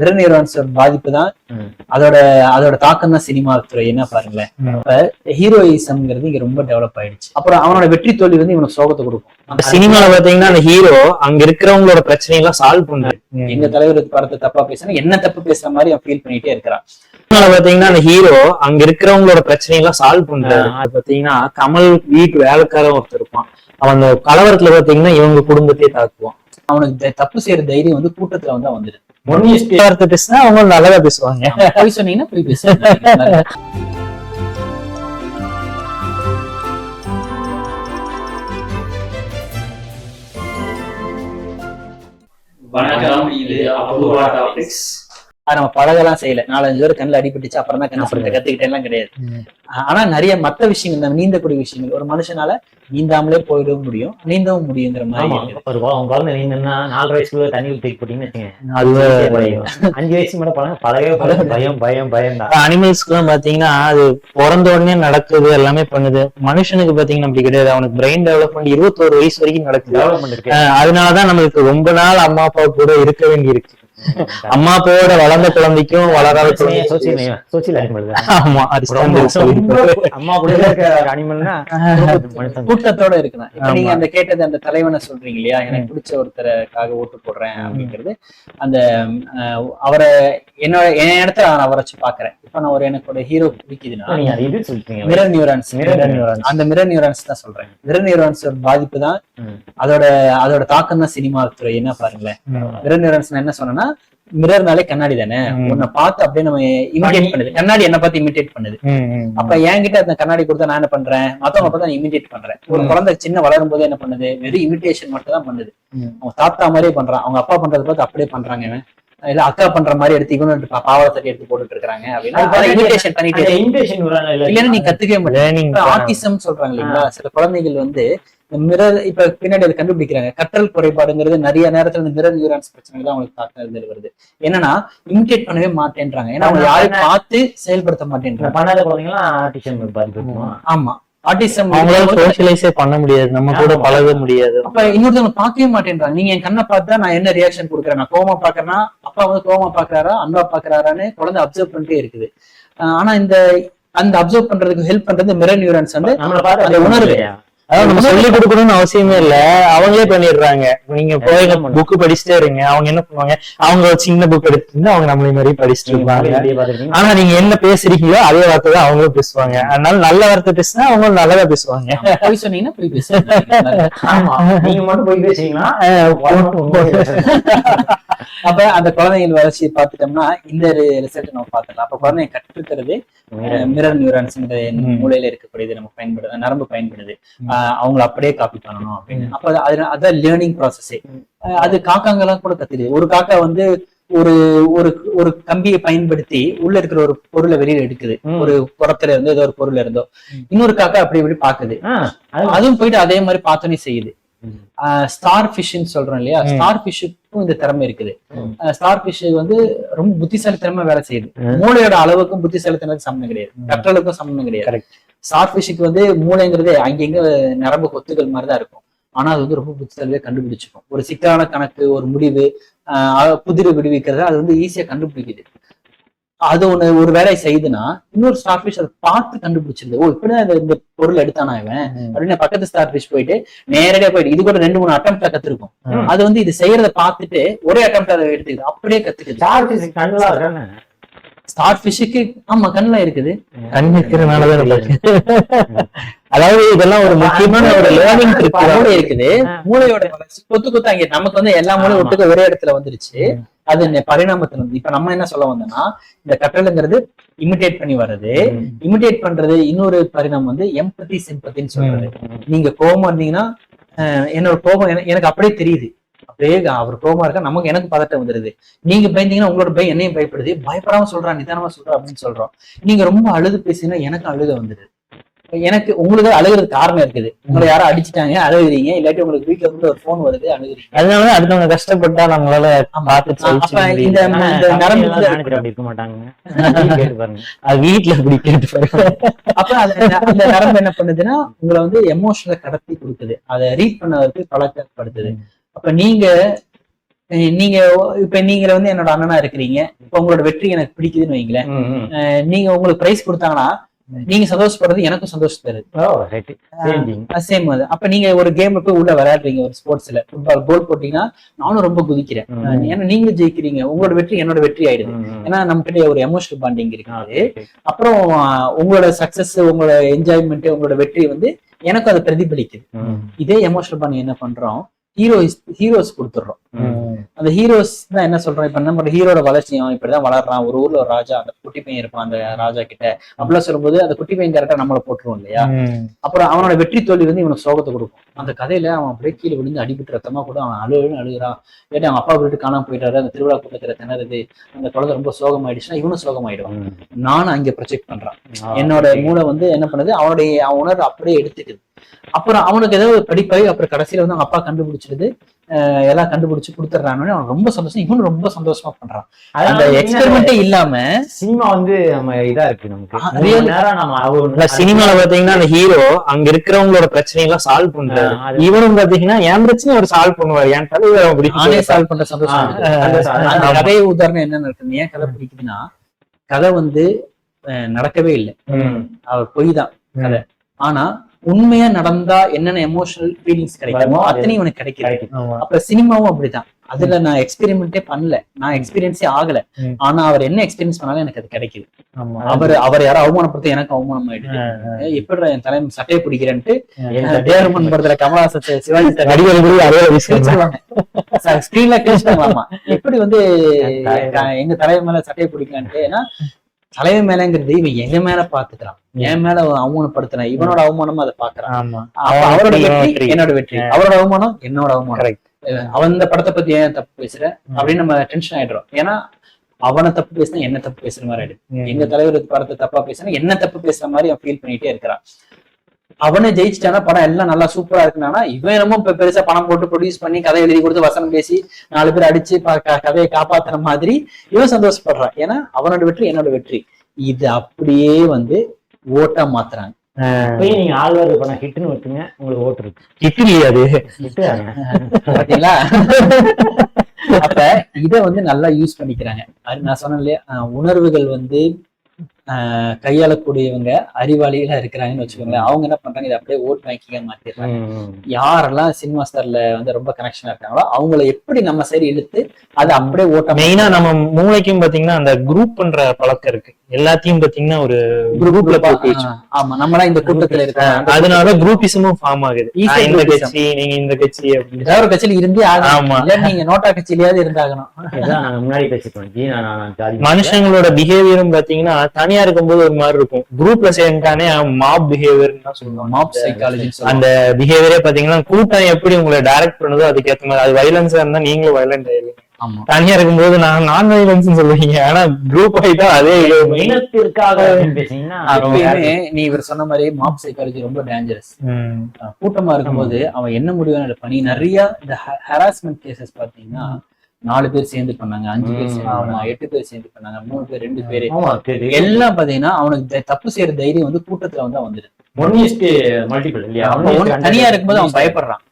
நிறநியூரான்ஸ் பாதிப்பு தான். அதோட அதோட தாக்கம் தான் சினிமா துறை என்ன பாருங்களேன். இப்ப ஹீரோயிசம்ங்கிறது இங்க ரொம்ப டெவலப் ஆயிடுச்சு. அப்புறம் அவனோட வெற்றி தோல்வி வந்து இவனுக்கு சோகத்தை கொடுக்கும். சினிமால பாத்தீங்கன்னா அந்த ஹீரோ அங்க இருக்கிறவங்களோட பிரச்சனை எல்லாம் சால்வ் பண்றாரு எங்க தலைவர் படத்தை தப்பா பேசுனா என்ன தப்பு பேசுற மாதிரி அவன் ஃபீல் பண்ணிட்டே இருக்கிறான். சினிமால பாத்தீங்கன்னா அந்த ஹீரோ அங்க இருக்கிறவங்களோட பிரச்சனை எல்லாம் சால்வ் பண்றாரு பாத்தீங்கன்னா கமல் வீட்டு வேலைக்காரன் ஒருத்தர் இருப்பான். அவன் அந்த கலவரத்துல பாத்தீங்கன்னா இவங்க குடும்பத்தையே தாக்குவான். அவனுக்கு தப்பு செய்யற தைரியம் வந்து கூட்டத்துல வந்து வந்துடுது. வார்த்தை பேசினா அவங்க நல்லதா பேசுவாங்க. போய் சொன்னீங்கன்னா போய் பேசுறாங்க வணக்கம் இது அபூர்வா டாபிக்ஸ் ஆனா, நம்ம பழகலாம் செய்யல. நாலஞ்சு பேர் கண்ணுல அடிபட்டுச்சு அப்புறம் தான் கண்ணு சொல்லிட்டு கத்துக்கிட்டேன் கிடையாது. ஆனா நிறைய மத்த விஷயங்கள் இந்த நீந்தக்கூடிய விஷயங்கள் ஒரு மனுஷனால நீந்தாமலே போயிட முடியும் நீந்தவும் முடியுங்கிற மாதிரி. ஒரு குழந்தை நீங்கன்னா நாலு வயசுக்குள்ள தண்ணியில் தூக்கி போட்டீங்கன்னு. அஞ்சு வயசு மேல பழங்க பழகவே பழக பயம் பயம் பயம் தான். அனிமல்ஸ்க்கு எல்லாம் பாத்தீங்கன்னா அது பிறந்த உடனே நடக்குது எல்லாமே பண்ணுது. மனுஷனுக்கு பாத்தீங்கன்னா அப்படி கிடையாது. அவனுக்கு பிரெயின் டெவலப்மெண்ட் இருபத்தோரு வயசு வரைக்கும் நடக்குது. அதனாலதான் நம்மளுக்கு ரொம்ப நாள் அம்மா அப்பா கூட இருக்க வேண்டி இருக்கு அம்மா அப்பாவோட வளர்ந்த குழந்தைக்கும் வளராத கூட்டத்தோட ஆமா. நீங்க அந்த கேட்டது அந்த தலைவனை சொல்றீங்க இல்லையா? எனக்கு பிடிச்ச ஒருத்தருக்காக ஓட்டு போடுறேன் அப்படிங்கிறது. அந்த அவரை என்னோட என் இடத்துல நான் அவரை வச்சு பாக்குறேன் இப்ப நான் ஒரு எனக்கு ஒரு ஹீரோ பிடிக்குதுன்னா இது சொல்லிட்டீங்க மிரர் நியூரான்ஸ் Mirror neurons. அந்த மிரர் நியூரான்ஸ் தான் சொல்றேன். மிரர் நியூரான்ஸ் பாதிப்பு தான். அதோட அதோட தாக்கம் தான் சினிமா துறை. என்ன பாருங்களேன். மிரர் நியூரான்ஸ் என்ன சொன்னேன்னா மிரர்னாலே கண்ணாடி தானே. உன்னை பார்த்து அப்படியே நம்ம இமிடேட் பண்ணுது. கண்ணாடி என்ன பார்த்து இமிடேட் பண்ணுது. அப்ப என்கிட்ட அந்த கண்ணாடி கொடுத்தா நான் என்ன பண்றேன்? மத்தவங்க பார்த்தா நான் இமிடேட் பண்றேன். ஒரு. குழந்தை சின்ன வளரும் போது என்ன பண்ணுது? வெறும் இமிடேஷன் மட்டும் தான் பண்ணுது. அவங்க தாத்தா மாதிரியே பண்றான். அவங்க அப்பா பண்றதை பார்த்து அப்படியே பண்றாங்க இவன். இல்ல அக்கா பண்ற மாதிரி எடுத்து இவனு பா- பாவாடை எடுத்து போட்டுட்டு இருக்காங்க அப்படின்னா பண்ணிட்டு இல்ல? இல்லைன்னா நீ கத்துக்கவே மாட்டேன் learning ஆட்டிசம் சொல்றாங்க இல்லைங்களா? சில குழந்தைகள் வந்து மிரர் இப்ப பின்னாடி அதை கண்டுபிடிக்கிறாங்க. கற்றல் குறைபாடுங்கிறது நிறைய நேரத்துல இந்த மிரர் நியூரான்ஸ் பிரச்சனை தான் அவங்களுக்கு தாக்கம் வருது. என்னன்னா இமிடேட் பண்ணவே மாட்டேன்றாங்க. ஏன்னா அவங்க யாரையும் பார்த்து செயல்படுத்த மாட்டேன்றாங்க. பண்ணாத குழந்தைங்களாம்? ஆமா. ஆட்டிசம் அவங்களால சோசியலைஸே பண்ண முடியாது. நம்ம கூட பழக முடியாது. அப்ப இன்னொருத்தவங்க பார்க்கவே மாட்டேன்றாங்க. நீங்க என் கண்ணை பார்த்தா நான் என்ன ரியாக்ஷன் கொடுக்குறேன்? நான் கோவமா பாக்குறேன்னா அப்பா வந்து கோவமா பாக்குறாரா அன்பா பாக்குறாரான்னு குழந்தை அப்சர்வ் பண்ணிட்டே இருக்குது ஆனா இந்த அந்த அப்சர்வ் பண்றதுக்கு ஹெல்ப் பண்றது மிரர் நியூரான்ஸ் வந்து அந்த உணர்வு. அதாவது நம்ம சொல்லி கொடுக்கணும்னு அவசியமே இல்ல. அவங்களே பண்ணிடுறாங்க. நீங்க போய். புக் படிச்சுட்டே இருங்க. அவங்க என்ன பண்ணுவாங்க? அவங்க சின்ன புக் எடுத்து அவங்க நம்மளை மாதிரி படிச்சுட்டு இருப்பாங்க? ஆனா நீங்க என்ன பேசுறீங்களோ அதே வார்த்தை தான் அவங்களும் பேசுவாங்க. அதனால நல்ல வார்த்தை பேசினா அவங்க நல்லதா பேசுவாங்க. போய் சொன்னீங்கன்னா போய் பேசுவாங்க. நீங்க மட்டும் போய் பேசுறீங்களா? அப்ப அந்த குழந்தைகள் வளர்ச்சியை பார்த்துட்டோம்னா இந்த ரிசல்ட் நம்ம பார்த்துக்கலாம் அப்ப குழந்தைங்க கற்றுக்கிறது மிரர் நியூரான்ஸ் ம். மூளையில இருக்கக்கூடியது நம்ம பயன்படுது நரம்பு பயன்படுது. அவங்கள அப்படியே காப்பி பண்ணணும் அப்படின்னு. அப்ப அது- அது அதான் லேர்னிங் ப்ராசஸே அது காக்காங்கெல்லாம் கூட கத்துக்குது ஒரு காக்கா வந்து ஒரு ஒரு ஒரு கம்பியை பயன்படுத்தி உள்ள இருக்கிற ஒரு பொருளை வெளியில எடுக்குது. ஒரு புறத்துல இருந்தோ ஏதோ ஒரு பொருள் இருந்தோ. இன்னொரு காக்கா அப்படி இப்படி பாக்குது. அதுவும் போயிட்டு அதே மாதிரி பார்த்தோன்னே செய்யுது. ஸ்டார் ஃபிஷ்ன்னு சொல்றோம் இல்லையா. ஸ்டார் ஃபிஷ்ஷுக்கும் இந்த திறமை இருக்குது. ஸ்டார் ஃபிஷ் வந்து ரொம்ப புத்திசாலித்தனமா வேலை செய்யுது. மூளையோட அளவுக்கும் புத்திசாலித்தனத்துக்கு சம்மந்தம் கிடையாது. கற்றலுக்கும் சம்மந்தம் கிடையாது. ஃபிஷ்ஷுக்கு வந்து மூளைங்கிறது அங்கங்க நரம்பு கொத்துகள் மாதிரி தான் இருக்கும். ஆனா அது வந்து ரொம்ப புத்திசாலியா கண்டுபிடிச்சிக்கும். ஒரு சிக்கலான கணக்கு ஒரு முடிவு புதிர் விடுவிக்கிறத அது வந்து ஈஸியா கண்டுபிடிக்குது. அது ஒண்ணு ஒரு வேலையை செய்யுதுன்னா இன்னொரு ஸ்டார் ஃபிஷ் அதை பார்த்து கண்டுபிடிச்சிருது. ஓ இப்படிதான் இந்த- இந்த பொருள் எடுத்தானா இவன்? அப்படின்னு பக்கத்து ஸ்டார் ஃபிஷ் போயிட்டு நேரடியா போயிட்டு இது கூட ரெண்டு மூணு அட்டம்ப்ட்ல கத்துருக்கும். அது வந்து இது செய்யறத பார்த்துட்டு ஒரே அட்டம்ப்ட் அதை எடுத்துக்குது. அப்படியே கத்துக்குது. ஸ்டார் ஃபிஷ்ஷுக்கு ஆமா கண்ணுல இருக்குது. கண் நம்மளுக்கு அதாவது இதெல்லாம் ஒரு முக்கியமான ஒரு லேர்னிங் மூளை இருக்குது. மூளையோட வளர்ச்சி கொத்து கொத்து அங்க நமக்கு வந்து எல்லா மூளையும். ஒட்டுக்க ஒரே இடத்துல வந்துருச்சு. அது பரிணாமத்துல வந்து இப்ப நம்ம என்ன சொல்ல வந்தோம்னா இந்த கற்றலுங்கிறது இமிடேட் பண்ணி வர்றது. இமிடேட் பண்றது இன்னொரு பரிணாமம் வந்து எம்பத்தி சிம்பத்தின்னு சொல்றது. நீங்க கோபமா இருந்தீங்கன்னா என்னோட கோபம் என- எனக்கு அப்படியே தெரியுது. அப்படியே அவர் கோபமா இருக்கா நமக்கு எனக்கு பதட்டம் வந்துருது. நீங்க பயந்தீங்கன்னா உங்களோட பயம் என்னையும் பயப்படுது. பயப்படாம சொல்றா நிதானமா சொல்றா அப்படின்னு சொல்றோம். நீங்க ரொம்ப அழுது பேசினா எனக்கு அழுக வந்துடுது எனக்கு உங்களுக்கு அழுகுறது காரணம் இருக்குது. உங்களை யாரும் அடிச்சிட்டாங்க அழுகுறீங்க. இல்லாட்டி உங்களுக்கு வீட்டுல இருந்து ஒரு போன் வருது அழுகுறீங்க. அதனால அடுத்தவங்க கஷ்டப்பட்டா நம்மளால பார்த்து. இந்த நரம்பு இருக்க மாட்டாங்க. அது வீட்டுல இப்படி கேட்டு பாருங்க. அப்ப அது- அந்த நரம்பு என்ன பண்ணுதுன்னா உங்களை வந்து எமோஷனலை கடத்தி கொடுக்குது. அதை ரீட் பண்ணவருக்கு பழக்கப்படுத்துது. அப்ப நீங்க நீங்க இப்ப நீங்க வந்து என்னோட அண்ணனா இருக்கிறீங்க. இப்ப உங்களோட வெற்றி எனக்கு பிடிக்குதுன்னு வைங்களேன். நீங்க உங்களுக்கு பிரைஸ் கொடுத்தாங்கன்னா நீங்க சந்தோஷப்படுறது எனக்கும் சந்தோஷம் தருது. சேம் அது. அப்ப நீங்க ஒரு கேம் போய் உள்ள விளையாடுறீங்க ஒரு ஸ்போர்ட்ஸ்ல ஃபுட்பால் கோல் போட்டீங்கன்னா நானும் ரொம்ப குதிக்கிறேன். ஏன்னா நீங்களும் ஜெயிக்கிறீங்க. உங்களோட வெற்றி என்னோட வெற்றி ஆயிடுது. ஏன்னா நம்ம கிட்ட ஒரு எமோஷனல் பாண்டிங் இருக்கு அப்புறம் உங்களோட சக்சஸ் உங்களோட என்ஜாய்மெண்ட் உங்களோட வெற்றி வந்து எனக்கும் அதை பிரதிபலிக்குது. இதே எமோஷனல் பாண்டிங் என்ன பண்றோம்? ஹீரோஸ் ஹீரோஸ் கொடுத்துடுறோம். அந்த ஹீரோஸ் தான் என்ன சொல்றோம்? இப்ப நம்ம ஹீரோட வளர்ச்சி அவன் இப்படிதான் வளர்றான். ஒரு ஊர்ல ஒரு ராஜா அந்த குட்டி பையன் இருப்பான் அந்த ராஜா கிட்ட. அப்படிலாம் சொல்லும்போது அந்த குட்டி பையன் கரெக்டா நம்மள போட்டுருவோம் இல்லையா? அப்புறம் அவனோட வெற்றி தோல்வி வந்து இவனுக்கு சோகத்தை கொடுக்கும். அந்த கதையில அவன் அப்படியே கீழே விழுந்து அடிபட்டு ரத்தமா கூட அவன் அழுகுன்னு அழுகுறான். ஏன்னா அவன் அப்பா விட்டு காணாம போயிட்டாரு? அந்த திருவிழா கூட்டத்துல திணறுது. அந்த குழந்தை ரொம்ப சோகமாயிடுச்சுன்னா இவனும் சோகமாயிடுவான். நானும் அங்க ப்ரொஜெக்ட் பண்றான். என்னோட மூளை வந்து என்ன பண்ணுது? அவனுடைய அவன் உணர்வு அப்படியே எடுத்துக்குது. அப்புறம் அவனுக்கு ஏதோ ஒரு படிப்பாய் அப்புறம் கடைசியில வந்து அவங்க அப்பா கண்டுபிடிச்சிடுது. அஹ் எல்லாம் கண்டுபிடிச்சு கொடுத்துட்றான்னு அவன் ரொம்ப சந்தோஷம். இவனும் ரொம்ப சந்தோஷமா பண்றான். அந்த எக்ஸ்பெரிமெண்டே இல்லாம சினிமா வந்து நம்ம இதா இருக்கு நமக்கு. சினிமால பாத்தீங்கன்னா அந்த ஹீரோ அங்க இருக்கிறவங்களோட பிரச்சனை எல்லாம் சால்வ் பண்றாரு இவனும் பாத்தீங்கன்னா என் பிரச்சனை அவர் சால்வ் பண்ணுவாரு. என் நானே சால்வ் பண்ற சந்தோஷம். கதை உதாரணம் என்ன நடக்குது? ஏன் கதை பிடிக்குதுன்னா கதை வந்து நடக்கவே இல்லை. அவர் பொய் தான் கதை. ஆனா உண்மையா நடந்தா என்னென்ன எமோஷனல் ஃபீலிங்ஸ் கிடைக்குமோ அது- அத்தனையும் கிடைக்கும். ஆமா. அப்ப சினிமாவும் அப்படிதான். அதுல நான் எக்ஸ்பெரிமெண்டே பண்ணல. நான் எக்ஸ்பீரியன்ஸே ஆகல. ஆனா அவர் என்ன எக்ஸ்பீரியன்ஸ் பண்ணாலும் எனக்கு அது கிடைக்குது. அவர் அவர் யாரோ அவமானப்படுத்த எனக்கு அவமானம் ஆயிடுது. ஏய், எப்படிடா என் தலைமை சட்டையை பிடிக்கிறேன்ட்டு தேவரமன் படத்துல கமலஹாசன் சிவாஜி ஸ்கிரீன்ல கேட்டாங்களாமா எப்படி வந்து எங்க தலைவர் மேல சட்டையை பிடிக்கலான்ட்டு ஏன்னா தலைவர் மேலங்கிறது இவன் எங்க மேல பாத்துக்கிறான்? என் மேல அவமானப்படுத்துறான். இவனோட அவமானமா அதை பாக்குறான். அவரோட வெற்றி. என்னோட வெற்றி. அவரோட அவமானம் என்னோட அவமானம். அவன் இந்த படத்தை பத்தி ஏன் தப்பு பேசுற? அப்படின்னு நம்ம டென்ஷன் ஆயிடுறோம். ஏன்னா அவனை தப்பு பேசினா என்ன தப்பு பேசுற மாதிரி ஆயிடுது. எங்க தலைவர் படத்தை தப்பா பேசினா என்ன தப்பு பேசுற மாதிரி அவன் ஃபீல் பண்ணிட்டே இருக்கிறான். அவனே ஜெயிச்சிட்டானா படம் எல்லாம் நல்லா சூப்பரா இருக்குனானா இவன் இப்ப பெருசா பணம் போட்டு ப்ரொடியூஸ் பண்ணி கதை எழுதி கொடுத்து வசனம் பேசி நாலு பேர் அடிச்சு கதையை காப்பாத்துற மாதிரி இவன் சந்தோஷப்படுறான். ஏன்னா அவனோட வெற்றி என்னோட வெற்றி. இது அப்படியே வந்து ஓட்டா மாத்துறாங்க. போய் நீங்க ஆழ்வார் ஹிட்னு வச்சுங்க உங்களுக்கு ஓட்டு இருக்கு. ஹிட் இல்லையா அது? ஹிட் பாத்தீங்களா? அப்ப இத வந்து நல்லா யூஸ் பண்ணிக்கிறாங்க. அது நான் சொன்னேன் இல்லையா? உணர்வுகள் வந்து கையாளக்கூடியவங்க அறிவாளிகளா இருக்கிறாங்கன்னு வச்சுக்கோங்களேன். அவங்க என்ன பண்றாங்க? இதை அப்படியே ஓட் பேங்கிங்கா மாத்திடுறாங்க. யாரெல்லாம் சினிமா ஸ்டார்ல வந்து ரொம்ப கனெக்ஷனா இருக்காங்களோ அவங்கள எப்படி நம்ம சைடு இழுத்து அதை அப்படியே ஓட்ட மெயினா நம்ம மூளைக்கும் பாத்தீங்கன்னா அந்த குரூப் பண்ற பழக்கம் இருக்கு. எல்லாத்தையும் பாத்தீங்கன்னா ஒரு குரூப்ல போட்டு ஆஹ் ஆமா நம்மளாம் இந்த கூட்டத்துல இருக்கோம் அதனால குரூப்பிசமும் ஃபார்ம் ஆகுது. இந்த. கட்சி நீங்க இந்த கட்சி அப்படின்னு. ஏதாவது ஒரு கட்சியில இருந்தே ஆமா. இல்ல நீங்க நோட்டா கட்சியிலயாவது இருந்தாகணும். முன்னாடி ஜாதி மனுஷங்களோட பிஹேவியரும் பாத்தீங்கன்னா தனியா இருக்கும்போது ஒரு மாதிரி இருக்கும். குரூப்ல சேர்ந்துட்டானே மாப் பிஹேவியர் தான் சொல்லுவாங்க. மாப் சைக்காலஜி அந்த பிஹேவியரே பாத்தீங்கன்னா கூட்டம் எப்படி உங்களை டைரக்ட் பண்ணுதோ அதுக்கேத்த மாதிரி அது வைலன்ஸா இருந்தா நீங்களும் வைலண்ட் ஆயிருவீங்க ஆமா தனியா இருக்கும்போது நான் நான் வைலன்ஸ் சொல்லுவீங்க. ஆனா குரூப் ஆயிட்டா அதே இனத்திற்காக நீ இவர் சொன்ன மாதிரி மாப் சைக்காலஜி ரொம்ப டேஞ்சரஸ். கூட்டமா இருக்கும்போது அவன் என்ன முடிவு எடுப்பான். நீ நிறைய இந்த ஹராஸ்மெண்ட் கேசஸ் பாத்தீங்கன்னா நாலு பேர் சேர்ந்து பண்ணாங்க அஞ்சு பேர் சேர்ந்து. பண்ணாங்க எட்டு பேர் சேர்ந்து பண்ணாங்க மூணு பேர் ரெண்டு பேர். எல்லாம் பாத்தீங்கன்னா அவனுக்கு தப்பு செய்யற தைரியம் வந்து கூட்டத்துல வந்து வந்துருது. ஒன் இஸ்ட் மல்டிபிள் இல்லையா. தனியா இருக்கும்போது அவன் பயப்படுறான்.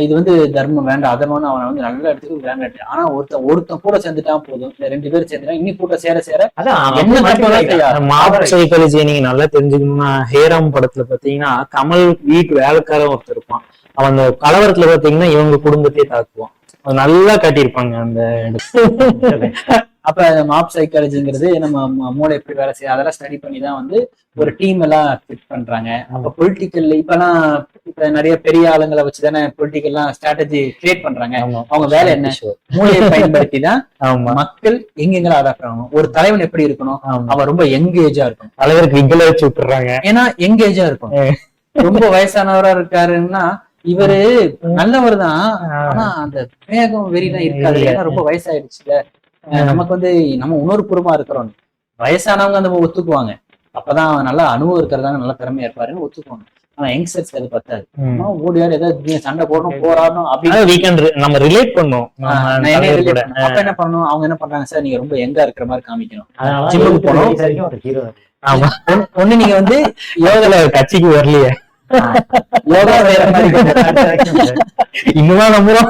இது வந்து தர்மம் வேண்டாம். அதர்மம்னு அவனை வந்து நல்ல இடத்துக்கு வேண்டாம் எடுத்து- ஆனா ஒருத்தன் ஒருத்தன் கூட சேர்ந்துட்டான் போதும். இல்ல ரெண்டு பேர் சேர்ந்துட்டா இன்னும் கூட்டம் சேர சேர சைக்காலஜியை நீங்க நல்லா தெரிஞ்சுக்கணும்னா ஹேராம் படத்துல பாத்தீங்கன்னா கமல் வீட்டு வேலைக்காரன் ஒருத்தர் இருப்பான். அவன் அந்த கலவரத்துல பாத்தீங்கன்னா இவங்க குடும்பத்தையே தாக்குவான். நல்லா காட்டியிருப்பாங்க அந்த. அப்ப மாப் சைக்காலஜிங்கிறது நம்ம மூளை எப்படி வேலை செய்யும் அதெல்லாம் ஸ்டடி பண்ணி தான் வந்து ஒரு டீம் எல்லாம் ஃபிட் பண்றாங்க. அப்ப பொலிட்டிக்கல் இப்பெல்லாம் இப்ப நிறைய பெரிய ஆளுங்களை வச்சுதானே பொலிட்டிக்கல்லாம் ஸ்ட்ராட்டஜி கிரியேட் பண்றாங்க. அவங்க வேலை என்ன? மூளையை பயன்படுத்தி தான் மக்கள் எங்கெங்க அடாப்ட் ஒரு தலைவன் எப்படி இருக்கணும்? அவன் ரொம்ப யங்கேஜா இருக்கணும். தலைவருக்கு விக்கல வச்சு விட்டுறாங்க. ஏன்னா யங்கேஜா இருக்கணும். ரொம்ப வயசானவரா இருக்காருன்னா இவரு நல்லவர் தான் ஆனா அந்த வேகம் வெறிலாம் இருக்காது. ஏன்னா ரொம்ப வயசாயிடுச்சுல. நமக்கு வந்து நம்ம உணர்வுபூர்வமா இருக்கிறோம். வயசானவங்க அந்த ஒத்துக்குவாங்க. அப்பதான் நல்லா அனுபவம் இருக்கிறதாங்க நல்ல திறமையா இருப்பாருன்னு ஒத்துக்குவாங்க. ஆனா யங்ஸ்டர்ஸ்க்கு அது பத்தாது. ஓடி ஆடி ஏதாவது சண்டை போடணும் போராடணும் அப்படின்னு நம்ம ரிலேட் பண்ணோம். அப்ப என்ன பண்ணணும்? அவங்க என்ன பண்றாங்க? சார் நீங்க ரொம்ப எங்கா இருக்கிற மாதிரி காமிக்கணும். ஜிம்முக்கு போனோம். ஒண்ணு- நீங்க வந்து யோகா யோகல கட்சிக்கு வரலையே? யோகா செய்யற மாதிரி இன்னுமா நம்புறோம்.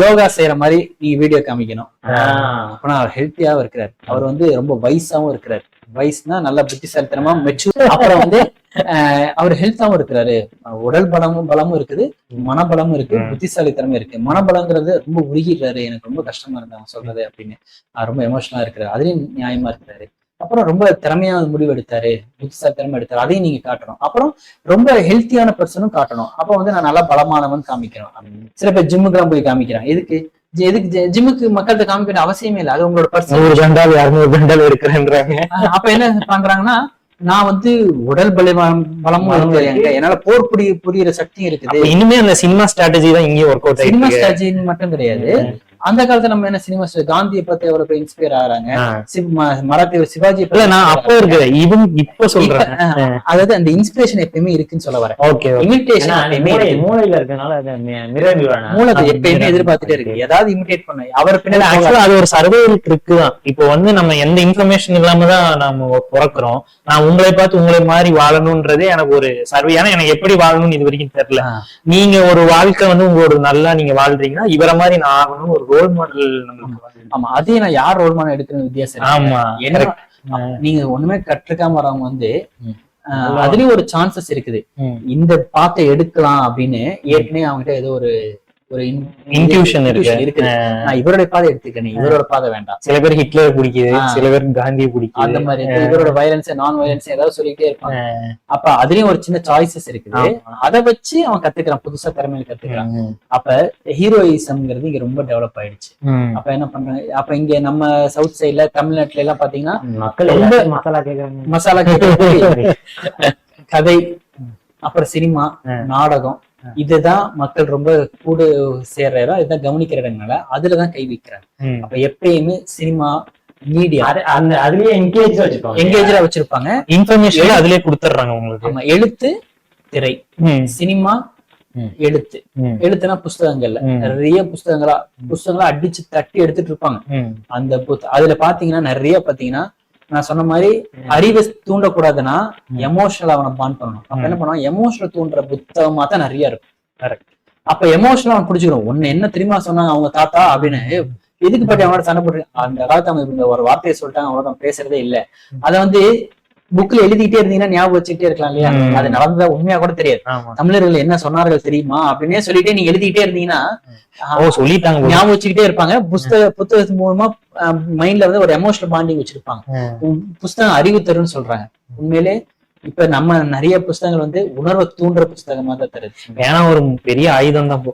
யோகா செய்யற மாதிரி நீங்க வீடியோ காமிக்கணும். அப்பனா அவர் ஹெல்த்தியாவும் இருக்கிறார். அவர் வந்து ரொம்ப வயசாவும் இருக்கிறார். வயசுனா நல்லா புத்திசாலித்தனமா மெச்சூர் அப்புறம் வந்து அவர் ஹெல்த்தாவும் இருக்கிறாரு. உடல் பலமும் பலமும் இருக்குது. மனபலமும் இருக்கு. புத்திசாலித்தனமும் இருக்கு. மனபலங்கிறது ரொம்ப உருகிடுறாரு. எனக்கு ரொம்ப கஷ்டமா அவன் சொல்றது அப்படின்னு. ரொம்ப எமோஷனலா இருக்கிறாரு. அதுலயும் நியாயமா இருக்கிறாரு. அப்புறம் ரொம்ப திறமையா முடிவு எடுத்தாரு. புத்திசாலித்தனமா எடுத்தாரு. அதையும் நீங்க காட்டணும். அப்புறம் ரொம்ப ஹெல்த்தியான பர்சனும் காட்டணும். அப்ப வந்து நான் நல்லா பலமானவன் காமிக்கிறோம் சில பேர் ஜிம்முக்குலாம் போய் காமிக்கிறான். எதுக்கு? எதுக்கு ஜிம்முக்கு மக்கள்கிட்ட காமிக்க வேண்டிய அவசியமே இல்லை. அது உங்களோட பர்சனல் நூறு கண்டால் இரநூறு கண்டால் எடுக்கிறேன்றாங்க. அப்ப என்ன பண்றாங்கன்னா நான் வந்து உடல் பலம் பலமும் என்கிட்ட. என்னால போர் புடி புரியுற சக்தியும் இருக்குது. இனிமே அந்த சினிமா ஸ்ட்ராட்டஜி தான் இங்கே ஒர்க் அவுட் சினிமா ஸ்ட்ராட்டஜி மட்டும் கிடையாது. அந்த காலத்துல நம்ம என்ன சினிமா காந்தியை பத்தி எவ்வளவு இன்ஸ்பயர் ஆகுறாங்க. ஆ. சிவ- ம- மராத்தி சிவாஜி இல்ல நான் அப்போ இருக்கு இவங்க இப்ப சொல்றேன். அதாவது அந்த இன்ஸ்பிரேஷன் எப்பயுமே இருக்குன்னு சொல்ல வரேன். ஓகே இமிட்டேஷன் மூளை. மூளையில இருக்கனால மூலத்தை எப்பயுமே எதிர்பார்த்துட்டே இருக்கு. ஏதாவது இமிட்டேட் பண்ண. அவர் பின்னாடி. ஆக்சுவலா அது ஒரு சர்வைவல் ட்ரிக் தான். இப்போ வந்து நம்ம எந்த இன்ஃபர்மேஷன் இல்லாம தான் நம்ம பிறக்கிறோம். நான் உங்களை பார்த்து உங்களை மாதிரி வாழணும்ன்றதே எனக்கு ஒரு சர்வே ஏன்னா எனக்கு எப்படி வாழணும்னு இது வரைக்கும் தெரியல. நீங்க ஒரு வாழ்க்கை வந்து உங்களோட நல்லா நீங்க வாழ்றீங்கன்னா இவரை மாதிரி நான் ஆகணும் ஒரு ரோல் மாடல் ஆமா. அதையும் நான் யார் ரோல் மாடல் எடுக்கணும் வித்தியாசம். ஆமா என்ன நீங்க ஒண்ணுமே கற்றுக்காம வரவங்க வந்து அதுலயும் ஒரு சான்சஸ் இருக்குது. இந்த பாத்தை எடுக்கலாம் அப்படின்னு ஏற்கனவே அவங்ககிட்ட ஏதோ ஒரு ஒரு Intuition இருக்கு. நான் இவருடைய பாதை எடுத்துக்கணும் இவரோட பாதை வேண்டாம் சில பேர் ஹிட்லர் பிடிக்குது. சில பேர் காந்தியை அந்த பிடிக்குது மாதிரி இருக்கு. இவரோட வயலன்ஸ் நான் வயலன்ஸ் ஏதாவது சொல்லிட்டே இருப்பாங்க அப்ப அதுலயும் ஒரு சின்ன சாய்ஸஸ் இருக்குது. அதை வச்சு அவன் கத்துக்கிறான் புதுசா திறமையில கத்துக்கிறான். அப்ப ஹீரோயிசம்ங்கிறது இங்க ரொம்ப டெவலப் ஆயிடுச்சு. அப்ப என்ன பண்றாங்க அப்ப இங்க நம்ம சவுத் சைடுல தமிழ்நாட்டுல எல்லாம் பாத்தீங்கன்னா மக்கள் மசாலா கேக்குறாங்க மசாலா கேட்கறது கதை அப்புறம் சினிமா. நாடகம் இதுதான் மக்கள் ரொம்ப கூட சேர்ற இடம் இதுதான் கவனிக்கிற இடங்களால அதுலதான் கை வைக்கிறாங்க. அப்ப எப்பயுமே சினிமா மீடியா அந்த அதுலயே என்கேஜ் வச்சுப்பாங்க எங்கேஜா வச்சிருப்பாங்க இன்ஃபர்மேஷன் அதுலயே கொடுத்துட்றாங்க உங்களுக்கு ஆமா எழுத்து திரை. சினிமா. எழுத்து. எழுத்துனா புஸ்தகங்கள்ல. நிறைய புஸ்தகங்களா புஸ்தகங்களா அடிச்சு தட்டி எடுத்துட்டு இருப்பாங்க. அந்த அதுல பாத்தீங்கன்னா நிறைய பாத்தீங்கன்னா நான் சொன்ன மாதிரி அறிவை தூண்டக்கூடாதுன்னா எமோஷனல் அவனை பான் பண்ணணும். அப்ப என்ன பண்ணுவான்? எமோஷனல் தூண்டுற புத்தகமா தான் நிறைய இருக்கும். Correct. அப்ப எமோஷனல் அவன் பிடிச்சிக்கணும் ஒண்ணு என்ன தெரியுமா சொன்னாங்க அவங்க தாத்தா? அப்படின்னு. எதுக்கு பற்றி அவனோட சண்டை போட்டு அந்த காலத்து அவங்க ஒரு வார்த்தையை சொல்லிட்டாங்க அவ்வளவுதான். பேசுறதே இல்ல. அத வந்து புக்ல எழுதிக்கிட்டே இருந்தீங்கன்னா ஞாபகம் வச்சுக்கிட்டே இருக்கலாம் இல்லையா. அது நடந்ததா உண்மையா கூட தெரியாது. தமிழர்கள் என்ன சொன்னார்கள் தெரியுமா? அப்படின்னே சொல்லிட்டே நீங்க எழுதிக்கிட்டே இருந்தீங்கன்னா சொல்லிட்டாங்க. ஞாபகம் வச்சுக்கிட்டே இருப்பாங்க. புஸ்தக புத்தகத்து மூலமா மைண்ட்ல வந்து ஒரு எமோஷனல் பாண்டிங் வச்சிருப்பாங்க. புஸ்தகம் அறிவு தரும்னு சொல்றாங்க. உண்மையிலே இப்ப நம்ம நிறைய புஸ்தகங்கள் வந்து உணர்வை தூண்டுற புஸ்தகமா தான் தருது. ஏன்னா ஒரு பெரிய ஆயுதம் தான்